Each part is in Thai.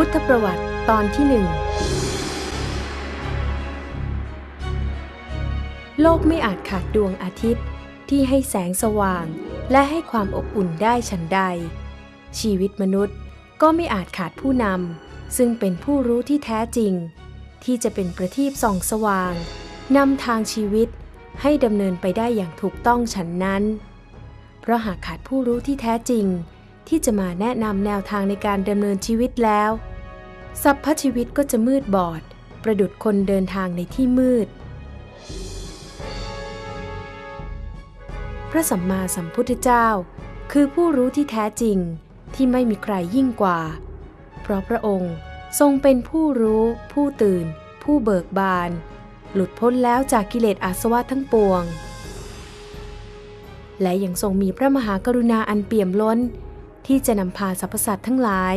พุทธประวัติตอนที่หนึ่งโลกไม่อาจขาดดวงอาทิตย์ที่ให้แสงสว่าง และให้ความอบอุ่นได้ฉันใด ชีวิตมนุษย์ก็ไม่อาจขาดผู้นำซึ่งเป็นผู้รู้ที่แท้จริง ที่จะเป็นประทีปส่องสว่างนำทางชีวิตให้ดำเนินไปได้อย่างถูกต้องฉันนั้น เพราะหากขาดผู้รู้ที่แท้จริง ที่จะมาแนะนำแนวทางในการดำเนินชีวิตแล้ว สัพพชีวิตก็จะมืดบอด ประดุดคนเดินทางในที่มืด พระสัมมาสัมพุทธเจ้า คือผู้รู้ที่แท้จริงที่ไม่มีใครยิ่งกว่า เพราะพระองค์ทรงเป็นผู้รู้ ผู้ตื่น ผู้เบิกบาน หลุดพ้นแล้วจากกิเลสอาสวะทั้งปวง และยังทรงมีพระมหากรุณาอันเปี่ยมล้น ที่จะนำพาสรรพสัตว์ทั้งหลาย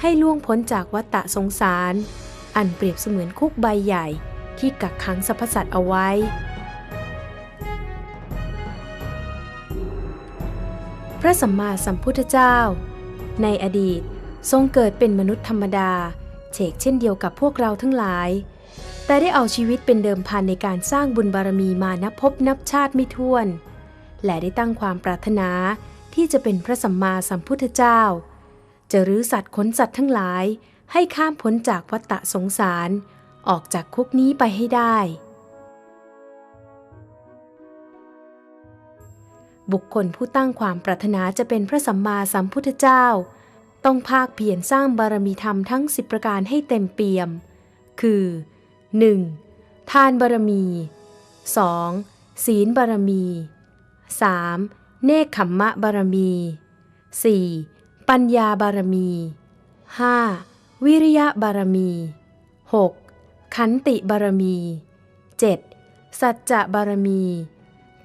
ให้ล่วงพ้นจากวัฏฏะสงสาร อันเปรียบเสมือนคุกใบใหญ่ที่กักขังสรรพสัตว์เอาไว้ พระสัมมาสัมพุทธเจ้า ในอดีตทรงเกิดเป็นมนุษย์ธรรมดาเฉกเช่นเดียวกับพวกเราทั้งหลาย แต่ได้เอาชีวิตเป็นเดิมพันในการสร้างบุญบารมีมานับพบนับชาติไม่ถ้วน และได้ตั้งความปรารถนาที่จะเป็นพระสัมมาสัมพุทธเจ้า จะรื้อสัตว์ขนสัตว์ทั้งหลาย ให้ข้ามพ้นจากวัฏฏะสงสาร ออกจากคุกนี้ไปให้ได้ บุคคลผู้ตั้งความปรารถนาจะเป็นพระสัมมาสัมพุทธเจ้า ต้องภาคเพียรสร้างบารมีธรรมทั้ง10ประการให้เต็มเปี่ยม คือ 1. ทานบารมี 2. ศีลบารมี 3. เนคขมมะบารมี 4. ปัญญาบารมี 5. วิริยะบารมี 6. ขันติบารมี 7. สัจจะบารมี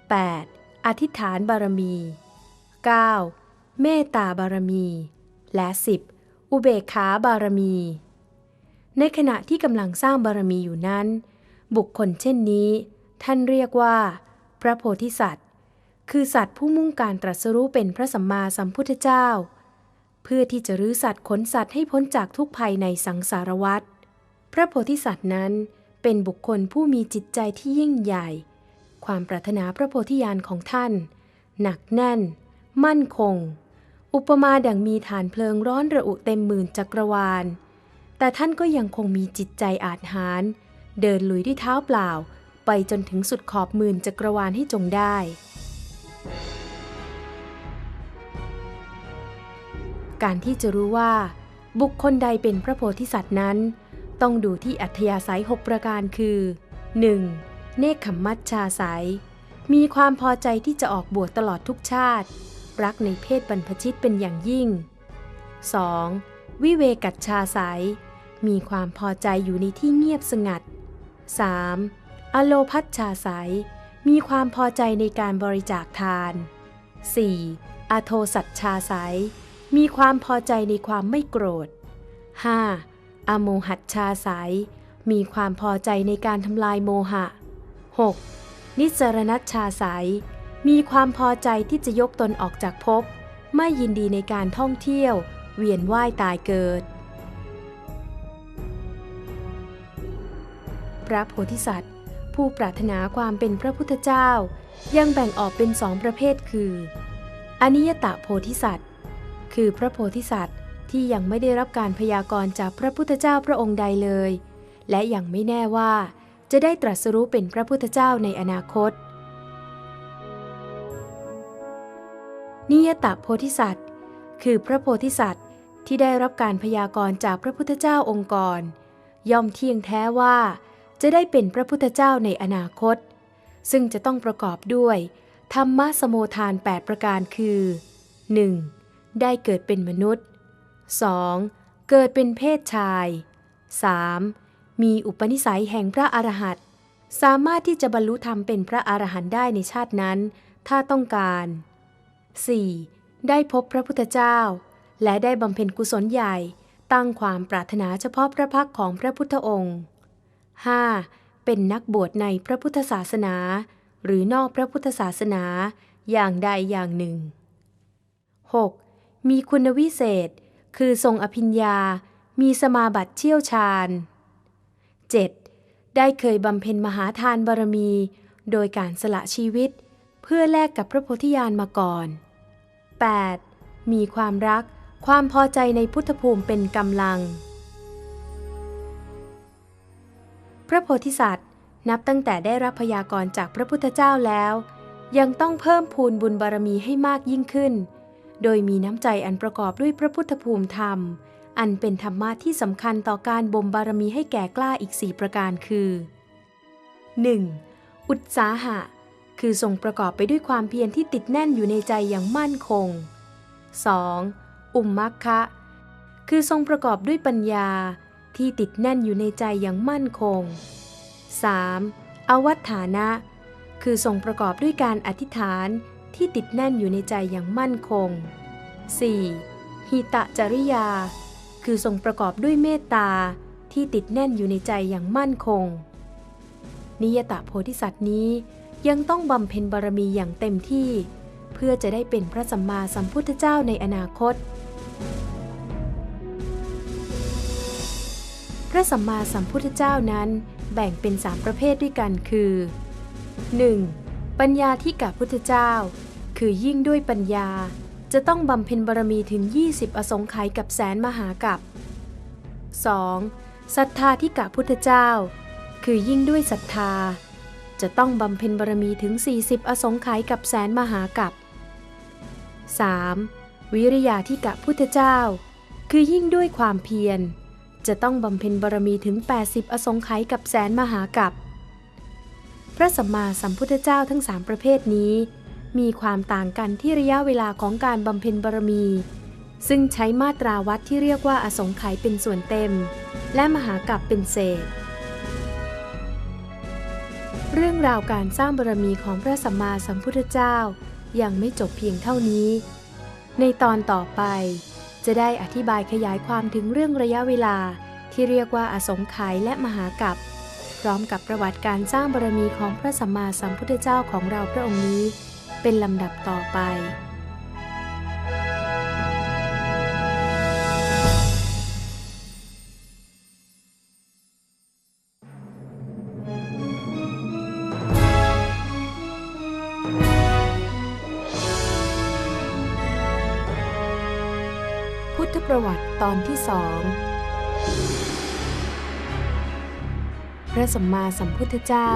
8. อธิษฐานบารมี 9. เมตตาบารมี และ 10. อุเบกขาบารมี ในขณะที่กำลังสร้างบารมีอยู่นั้น บุคคลเช่นนี้ ท่านเรียกว่า พระโพธิสัตว์ คือสัตว์ผู้มุ่งการตรัสรู้เป็นพระสัมมาสัมพุทธเจ้า เพื่อที่จะรื้อสัตว์ขนสัตว์ให้พ้นจากทุกภัยในสังสารวัฏพระโพธิสัตว์นั้นเป็นบุคคลผู้มีจิตใจที่ยิ่งใหญ่ ความปรารถนาพระโพธิญาณของท่าน หนักแน่น มั่นคง อุปมาดังมีฐานเพลิงร้อนระอุเต็มหมื่นจักรวาล แต่ท่านก็ยังคงมีจิตใจอาจหาร เดินลุยด้วยเท้าเปล่า ไปจนถึงสุดขอบหมื่นจักรวาลให้จงได้ การที่จะรู้ว่า บุคคลใดเป็นพระโพธิสัตว์นั้น ต้องดูที่อัธยาศัย 6 ประการคือ 1. เนคขมมัชชาสายมีความพอใจที่จะออกบวชตลอดทุกชาติ รักในเพศบรรพชิตเป็นอย่างยิ่ง 2. วิเวกัจชาสายมีความพอใจอยู่ในที่เงียบสงัด 3. อโลพัชชาสายมีความพอใจในการบริจาคทาน 4. อโทสัจชาสาย มีความพอใจในความไม่โกรธ 5. อโมหัตชาสายมีความพอใจในการทำลายโมหะ 6. นิสรณัชชาสายมีความพอใจที่จะยกตนออกจากภพไม่ยินดีในการท่องเที่ยว เวียนว่ายตายเกิด พระโพธิสัตว์ ผู้ปรารถนาความเป็นพระพุทธเจ้า ยังแบ่งออกเป็นสองประเภทคือ อนิยตะโพธิสัตว์ คือพระโพธิสัตว์ที่ยังไม่ได้รับการพยากรณ์จากพระพุทธเจ้าพระองค์ใดเลย และยังไม่แน่ว่า จะได้ตรัสรู้เป็นพระพุทธเจ้าในอนาคต นิยตโพธิสัตว์ คือพระโพธิสัตว์ที่ได้รับการพยากรณ์จากพระพุทธเจ้าองค์ก่อนย่อมเที่ยงแท้ว่า จะได้เป็นพระพุทธเจ้าในอนาคต ซึ่งจะต้องประกอบด้วย ธรรมะสโมทาน 8 ประการคือ 1. ได้เกิดเป็นมนุษย์ 2. เกิดเป็นเพศชาย 3. มีอุปนิสัยแห่งพระอรหันต์สามารถที่จะบรรลุธรรมเป็นพระอรหันต์ได้ในชาตินั้น ถ้าต้องการ 4. ได้พบพระพุทธเจ้า และได้บำเพ็ญกุศลใหญ่ ตั้งความปรารถนาเฉพาะพระพักของพระพุทธองค์ 5. เป็นนักบวชในพระพุทธศาสนา หรือนอกพระพุทธศาสนาอย่างใดอย่างหนึ่ง 6. มีคุณวิเศษ คือทรงอภิญญา มีสมาบัติเชี่ยวชาญ 7. ได้เคยบำเพ็ญมหาทานบารมี โดยการสละชีวิต เพื่อแลกกับพระโพธิญาณมาก่อน 8. มีความรักความพอใจในพุทธภูมิเป็นกำลัง พระโพธิสัตว์นับตั้งแต่ได้รับพยากรณ์จากพระพุทธเจ้าแล้ว ยังต้องเพิ่มพูนบุญบารมีให้มากยิ่งขึ้น โดยมีน้ำใจอันประกอบด้วยพระพุทธภูมิธรรม อันเป็นธรรมะที่สำคัญต่อการบ่มบารมีให้แก่กล้าอีกสี่ประการคือ 1. อุตสาหะ คือทรงประกอบไปด้วยความเพียรที่ติดแน่นอยู่ในใจอย่างมั่นคง 2. อุมมัคคะ คือทรงประกอบด้วยปัญญาที่ติดแน่นอยู่ในใจอย่างมั่นคง 3. อวัฏฐานะ คือทรงประกอบด้วยการอธิษฐาน ที่ติดแน่นอยู่ในใจอย่างมั่นคง 4. หิตะจริยา คือทรงประกอบด้วยเมตตาที่ติดแน่นอยู่ในใจอย่างมั่นคง นิยตะโพธิสัตว์นี้ยังต้องบำเพ็ญบารมีอย่างเต็มที่ เพื่อจะได้เป็นพระสัมมาสัมพุทธเจ้าในอนาคต พระสัมมาสัมพุทธเจ้านั้นแบ่งเป็นสามประเภทด้วยกันคือ 1. ปัญญาที่กับพุทธเจ้า คือยิ่งด้วยปัญญาจะต้องบำเพ็ญบารมีถึง 20 อสงไขยกับแสนมหากับ 2. ศรัทธาที่กับพุทธเจ้า คือยิ่งด้วยศรัทธา จะต้องบำเพ็ญบารมีถึง 40 อสงไขยกับแสนมหากับ 3. วิริยาที่กับพุทธเจ้า คือยิ่งด้วยความเพียร จะต้องบำเพ็ญบารมีถึง 80 อสงไขยกับแสนมหากับ พระสัมมาสัมพุทธเจ้าทั้งสามประเภทนี้ มีความต่างกันที่ระยะเวลาของการบำเพ็ญบารมี ซึ่งใช้มาตราวัดที่เรียกว่าอสงไขยเป็นส่วนเต็ม และมหากับเป็นเศษ เรื่องราวการสร้างบารมีของพระสัมมาสัมพุทธเจ้ายังไม่จบเพียงเท่านี้ ในตอนต่อไป จะได้อธิบายขยายความถึงเรื่องระยะเวลาที่เรียกว่าอสงไขยและมหากับพร้อมกับประวัติการสร้างบารมีของพระสัมมาสัมพุทธเจ้าของเราพระองค์นี้ เป็นลำดับต่อไป พุทธประวัติตอนที่สองพระสัมมาสัมพุทธเจ้า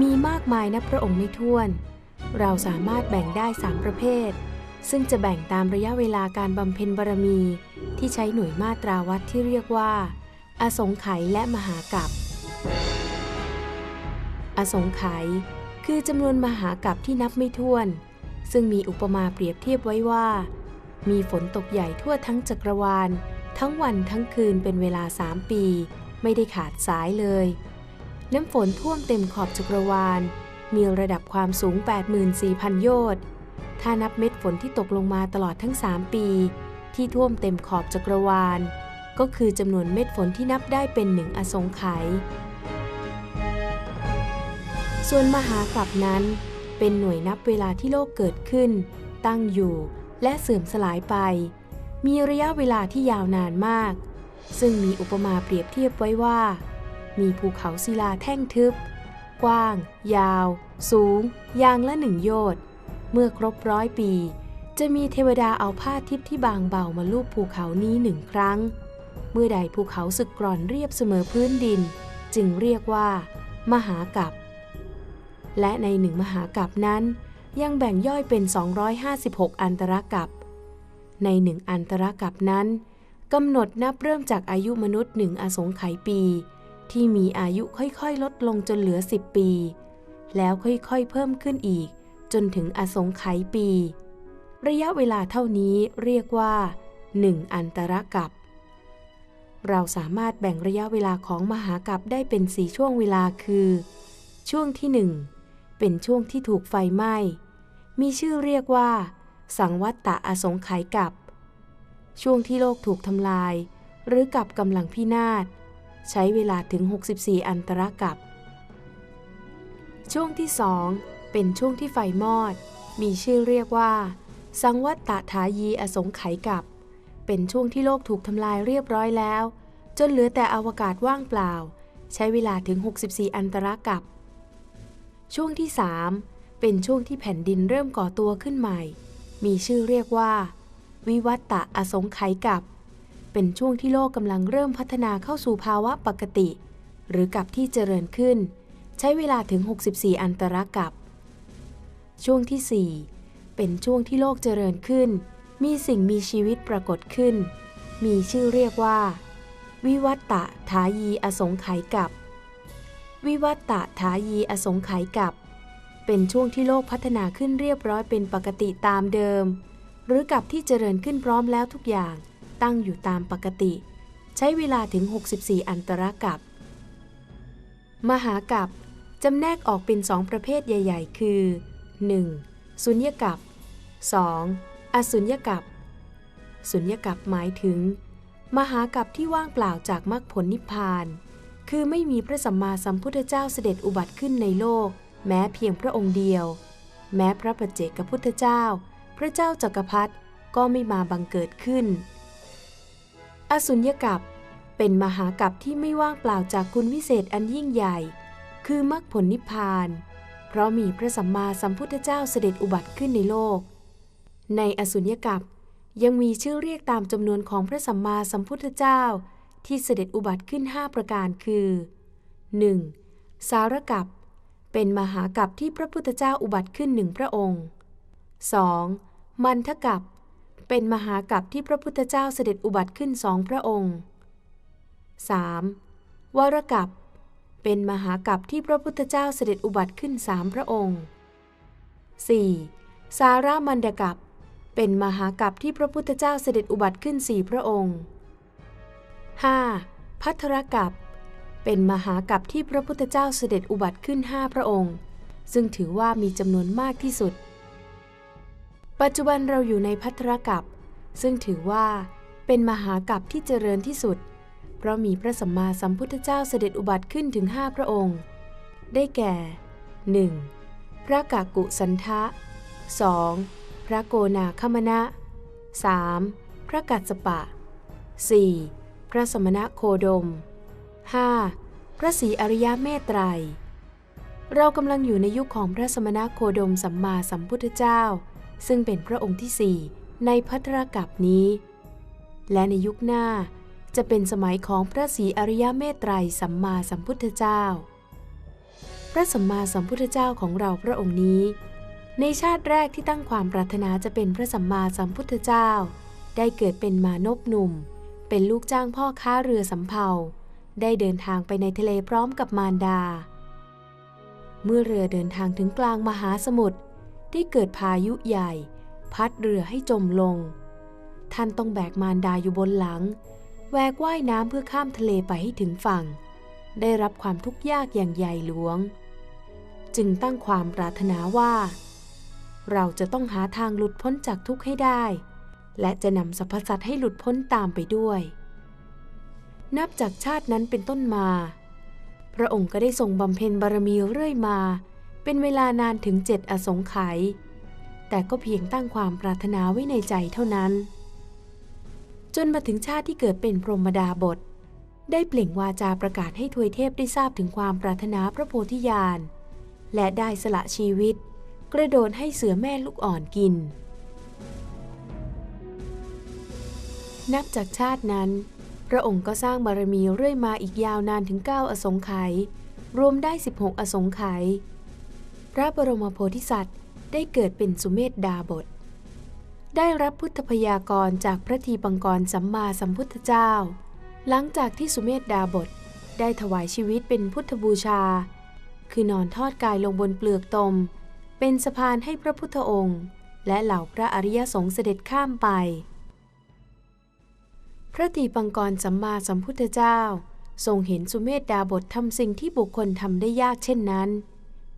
มีมากมายนับพระองค์ไม่ถ้วน เราสามารถแบ่งได้สามประเภท ซึ่งจะแบ่งตามระยะเวลาการบำเพ็ญบารมี ที่ใช้หน่วยมาตราวัดที่เรียกว่า อสงไขยและมหากัปอสงไขยคือจำนวนมหากัปที่นับไม่ถ้วน ซึ่งมีอุปมาเปรียบเทียบไว้ว่า มีฝนตกใหญ่ทั่วทั้งจักรวาล ทั้งวันทั้งคืนเป็นเวลาสามปี ไม่ได้ขาดสายเลย น้ำฝนท่วมเต็มขอบจักรวาล มีระดับความสูง 84,000 โยชน์ ถ้านับเม็ดฝนที่ตกลงมาตลอดทั้ง 3 ปี ที่ท่วมเต็มขอบจักรวาล ก็คือจำนวนเม็ดฝนที่นับได้เป็นหนึ่งอสงไขยส่วนมหากลับนั้น เป็นหน่วยนับเวลาที่โลกเกิดขึ้น ตั้งอยู่ และเสื่อมสลายไป มีระยะเวลาที่ยาวนานมาก ซึ่งมีอุปมาเปรียบเทียบไว้ว่า มีภูเขาศิลาแท่งทึบ กว้าง ยาว สูง ยางละหนึ่งโยชน์เมื่อครบร้อยปี จะมีเทวดาเอาผ้าทิพย์ที่บางเบามาลูบภูเขานี้หนึ่งครั้ง เมื่อใดภูเขาสึกกร่อนเรียบเสมอพื้นดิน จึงเรียกว่า มหากัปและในหนึ่งมหากัปนั้น ยังแบ่งย่อยเป็น 256 อันตรกัปในหนึ่งอันตรกัปนั้นกำหนดนับเริ่มจากอายุมนุษย์หนึ่งอสงไขยปี ที่มีอายุค่อยๆ ลดลงจนเหลือ 10 ปี แล้วค่อยๆ เพิ่มขึ้นอีก จนถึงอสงไขยปี ระยะเวลาเท่านี้เรียกว่า 1 อันตรกัปเราสามารถแบ่งระยะเวลาของมหากัปได้เป็นสีช่วงเวลาคือ ช่วงที่หนึ่งเป็นช่วงที่ถูกไฟไหม้ มีชื่อเรียกว่า สังวัตตะอสงไขยกับ ช่วงที่โลกถูกทำลาย หรือกับกำลังพินาศ ใช้เวลาถึง 64 อันตรกับ ช่วงที่สองเป็นช่วงที่ไฟมอด มีชื่อเรียกว่า สังวัตตะทายีอสงไขยกับ เป็นช่วงที่โลกถูกทำลายเรียบร้อยแล้ว จนเหลือแต่อวกาศว่างเปล่า ใช้เวลาถึง 64 อันตรกับ ช่วงที่ 3 เป็นช่วงที่แผ่นดินเริ่มก่อตัวขึ้นใหม่ มีชื่อเรียกว่า วิวัตตะอสงไขยกับ เป็นช่วงที่โลกกำลังเริ่มพัฒนาเข้าสู่ภาวะปกติ หรือกับที่เจริญขึ้น ใช้เวลาถึง 64 อันตรกับ ช่วงที่ 4 เป็นช่วงที่โลกเจริญขึ้น มีสิ่งมีชีวิตปรากฏขึ้น มีชื่อเรียกว่า วิวัตตะทายีอสงไขยกับ วิวัตตะทายีอสงไขยกับ เป็นช่วงที่โลกพัฒนาขึ้นเรียบร้อยเป็นปกติตามเดิม หรือกับที่เจริญขึ้นพร้อมแล้วทุกอย่าง ตั้งอยู่ตามปกติ ใช้เวลาถึง 64 อันตรกับ มหากับจำแนกออกเป็นสองประเภทใหญ่ ๆ คือ 1. สุญญกับ 2. อสุญญกับ สุญญกับหมายถึง มหากับที่ว่างเปล่าจากมรรคผลนิพพาน คือไม่มีพระสัมมาสัมพุทธเจ้าเสด็จอุบัติขึ้นในโลก แม้เพียงพระองค์เดียว แม้พระปัจเจกพุทธเจ้า พระเจ้าจักรพรรดิก็ไม่มาบังเกิดขึ้น อสุญญกับเป็นมหากับที่ไม่ว่างเปล่าจากคุณวิเศษอันยิ่งใหญ่ คือมรรคผลนิพพาน เพราะมีพระสัมมาสัมพุทธเจ้าเสด็จอุบัติขึ้นในโลก ในอสุญญกับยังมีชื่อเรียกตามจำนวนของพระสัมมาสัมพุทธเจ้า ที่เสด็จอุบัติขึ้น 5 ประการคือ 1. สารกับเป็นมหากับที่พระพุทธเจ้าอุบัติขึ้นหนึ่งพระองค์ 2. มันทกับ เป็นมหากับที่พระพุทธเจ้าเสด็จอุบัติขึ้นสองพระองค์ 3. วรกับเป็นมหากับที่พระพุทธเจ้าเสด็จอุบัติขึ้นสามพระองค์ 4. สารามันดกับเป็นมหากับที่พระพุทธเจ้าเสด็จอุบัติขึ้นสี่พระองค์ 5. พัทรกับเป็นมหากับที่พระพุทธเจ้าเสด็จอุบัติขึ้นห้าพระองค์ ซึ่งถือว่ามีจำนวนมากที่สุด ปัจจุบันเราอยู่ในพัทรกับ ซึ่งถือว่าเป็นมหากับที่เจริญที่สุด เพราะมีพระสัมมาสัมพุทธเจ้าเสด็จอุบัติขึ้นถึงห้าพระองค์ ได้แก่ 1. พระกากุสันทะ 2. พระโกนาคมณะ 3. พระกัสสปะ 4. พระสมณะโคดม 5. พระศรีอริยเมตไตร เรากำลังอยู่ในยุคของพระสมณะโคดมสัมมาสัมพุทธเจ้า ซึ่งเป็นพระองค์ที่สี่ในพัทรกับนี้ และในยุคหน้าจะเป็นสมัยของพระศรีอริยเมตไตรสัมมาสัมพุทธเจ้า พระสัมมาสัมพุทธเจ้าของเราพระองค์นี้ ในชาติแรกที่ตั้งความปรารถนาจะเป็นพระสัมมาสัมพุทธเจ้า ได้เกิดเป็นมานพหนุ่ม เป็นลูกจ้างพ่อค้าเรือสำเภา ได้เดินทางไปในทะเลพร้อมกับมารดา เมื่อเรือเดินทางถึงกลางมหาสมุทร ได้เกิดพายุใหญ่ พัดเรือให้จมลง ท่านต้องแบกมารดาอยู่บนหลัง แวกว่ายน้ำเพื่อข้ามทะเลไปให้ถึงฝั่ง ได้รับความทุกข์ยากอย่างใหญ่หลวง จึงตั้งความปรารถนาว่า เราจะต้องหาทางหลุดพ้นจากทุกข์ให้ได้ และจะนำสรรพสัตว์ให้หลุดพ้นตามไปด้วย นับจากชาตินั้นเป็นต้นมา พระองค์ก็ได้ทรงบำเพ็ญบารมีเรื่อยมา เป็นเวลานานถึงเจ็ดอสงไขยแต่ก็เพียงตั้งความปรารถนาไว้ในใจเท่านั้น จนมาถึงชาติที่เกิดเป็นพรหมดาบท ได้เปล่งวาจาประกาศให้ทวยเทพได้ทราบถึงความปรารถนาพระโพธิญาณ และได้สละชีวิต กระโดดให้เสือแม่ลูกอ่อนกิน นับจากชาตินั้น พระองค์ก็สร้างบารมีเรื่อยมาอีกยาวนานถึง 9 อสงไขยรวมได้ 16 อสงไขย ระบรมโพธิสัตว์ ได้เกิดเป็นสุเมธดาบท ได้รับพุทธพยากรจากพระทีปังกรสัมมาสัมพุทธเจ้า หลังจากที่สุเมธดาบท ได้ถวายชีวิตเป็นพุทธบูชา คือนอนทอดกายลงบนเปลือกตม เป็นสะพานให้พระพุทธองค์ และเหล่าพระอริยสงฆ์เสด็จข้ามไป พระทีปังกรสัมมาสัมพุทธเจ้าทรงเห็นสุเมธดาบททำสิ่งที่บุคคลทำได้ยากเช่นนั้น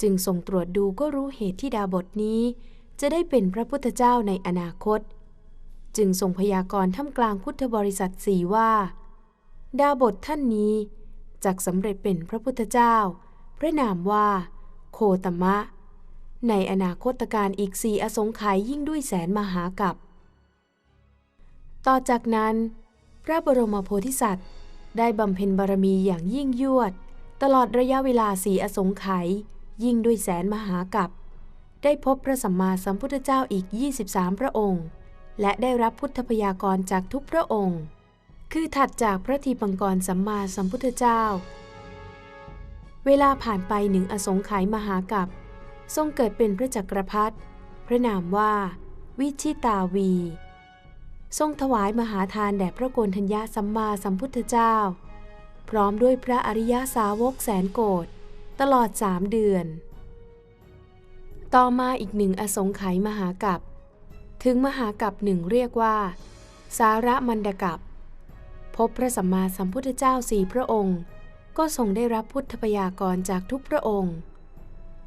จึงทรงตรวจดูก็รู้เหตุที่ดาบทนี้ จะได้เป็นพระพุทธเจ้าในอนาคต จึงทรงพยากรณ์ท่ามกลางพุทธบริษัทสีว่า ดาบทท่านนี้จักสำเร็จเป็นพระพุทธเจ้า พระนามว่า โคตมะ ในอนาคตการอีกสี่อสงไขยยิ่งด้วยแสนมหากับ ต่อจากนั้น พระบรมโพธิสัตว์ ได้บำเพ็ญบารมีอย่างยิ่งยวด ตลอดระยะเวลาสีอสงไขย ยิ่งด้วยแสนมหากับได้พบพระสัมมาสัมพุทธเจ้าอีก 23 พระองค์ และได้รับพุทธพยากรจากทุกพระองค์ คือถัดจากพระทีปังกรสัมมาสัมพุทธเจ้า เวลาผ่านไปหนึ่งอสงไขยมหากับทรงเกิดเป็นพระจักรพรรดิพระนามว่า วิชิตาวี ทรงถวายมหาทานแด่พระโกนธัญญาสัมมาสัมพุทธเจ้า พร้อมด้วยพระอริยสาวกแสนโกรธ ตลอดสามเดือน ต่อมาอีกหนึ่งอสงไขยมหากับ ถึงมหากับหนึ่งเรียกว่า สาระมันดกับ พบพระสัมมาสัมพุทธเจ้าสี่พระองค์ ก็ทรงได้รับพุทธพยากรจากทุกพระองค์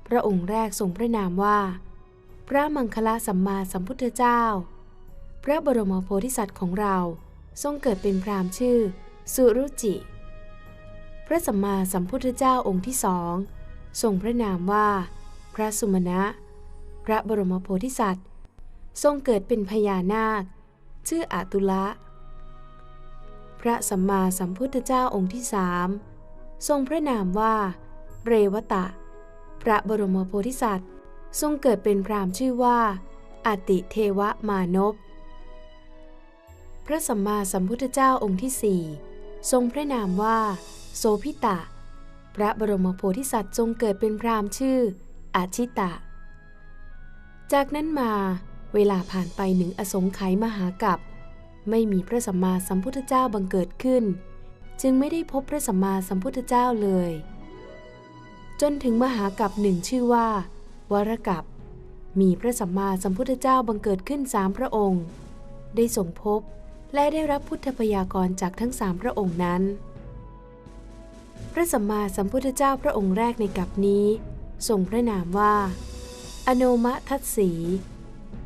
พระองค์แรกทรงพระนามว่า พระมังคลาสัมมาสัมพุทธเจ้า พระบรมโพธิสัตว์ของเราทรงเกิดเป็นพราหมณ์ชื่อ สุรุจิ ระสัมมาสัมพุทธเจ้าองค์ที่สองทรงพระนามว่า พระสุมาณะ พระบรมโพธิสัตว์ ทรงเกิดเป็นพญานาค ชื่ออาตุละ พระสัมมาสัมพุทธเจ้าองค์ที่สามทรงพระนามว่า เรวตะ พระบรมโพธิสัตว์ ทรงเกิดเป็นพรามชื่อว่าอติเทวมานพ พระสัมมาสัมพุทธเจ้าองค์ที่สี่ทรงพระนามว่า โสพิตะ พระบรมโพธิสัตว์ทรงเกิดเป็นพราหมณ์ชื่อ อาชิตะ จากนั้นมาเวลาผ่านไปหนึ่งอสงไขยมหากับ ไม่มีพระสัมมาสัมพุทธเจ้าบังเกิดขึ้น จึงไม่ได้พบพระสัมมาสัมพุทธเจ้าเลย จนถึงมหากับหนึ่งชื่อว่า วรกับ มีพระสัมมาสัมพุทธเจ้าบังเกิดขึ้นสามพระองค์ ได้ส่งพบและได้รับพุทธพยากรจากทั้งสามพระองค์นั้น พระสัมมาสัมพุทธเจ้าพระองค์แรกในกับนี้ ทรงพระนามว่า อโนมทัตสี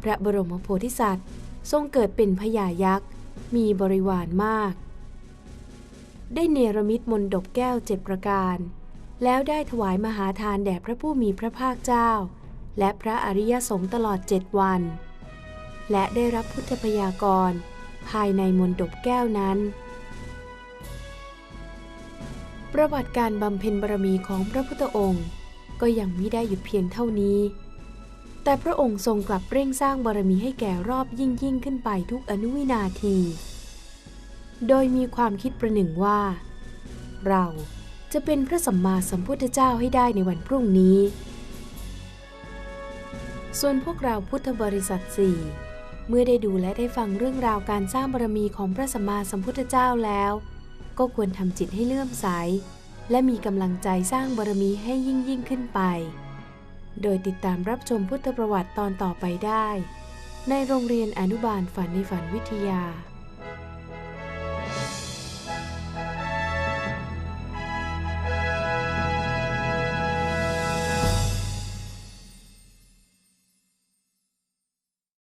พระบรมโพธิสัตว์ ทรงเกิดเป็นพญายักษ์ มีบริวารมาก ได้เนรมิตมนดบแก้วเจ็ดประการ แล้วได้ถวายมหาทานแด่พระผู้มีพระภาคเจ้า และพระอริยสงฆ์ตลอดเจ็ดวัน และได้รับพุทธพยากรภายในมนดบแก้วนั้น ประวัติการบำเพ็ญบารมีของพระพุทธองค์ ก็ยังไม่ได้หยุดเพียงเท่านี้ แต่พระองค์ทรงกลับเร่งสร้างบารมีให้แก่รอบยิ่งยิ่งขึ้นไปทุกอนุวินาที โดยมีความคิดประหนึ่งว่า เราจะเป็นพระสัมมาสัมพุทธเจ้าให้ได้ในวันพรุ่งนี้ ส่วนพวกเราพุทธบริษัทสี่เมื่อได้ดูและได้ฟังเรื่องราวการสร้างบารมีของพระสัมมาสัมพุทธเจ้าแล้ว ก็ควรทำจิตให้เลื่อมใส และมีกำลังใจสร้างบารมีให้ยิ่งยิ่งขึ้นไป โดยติดตามรับชมพุทธประวัติตอนต่อไปได้ ในโรงเรียนอนุบาลฝันในฝันวิทยา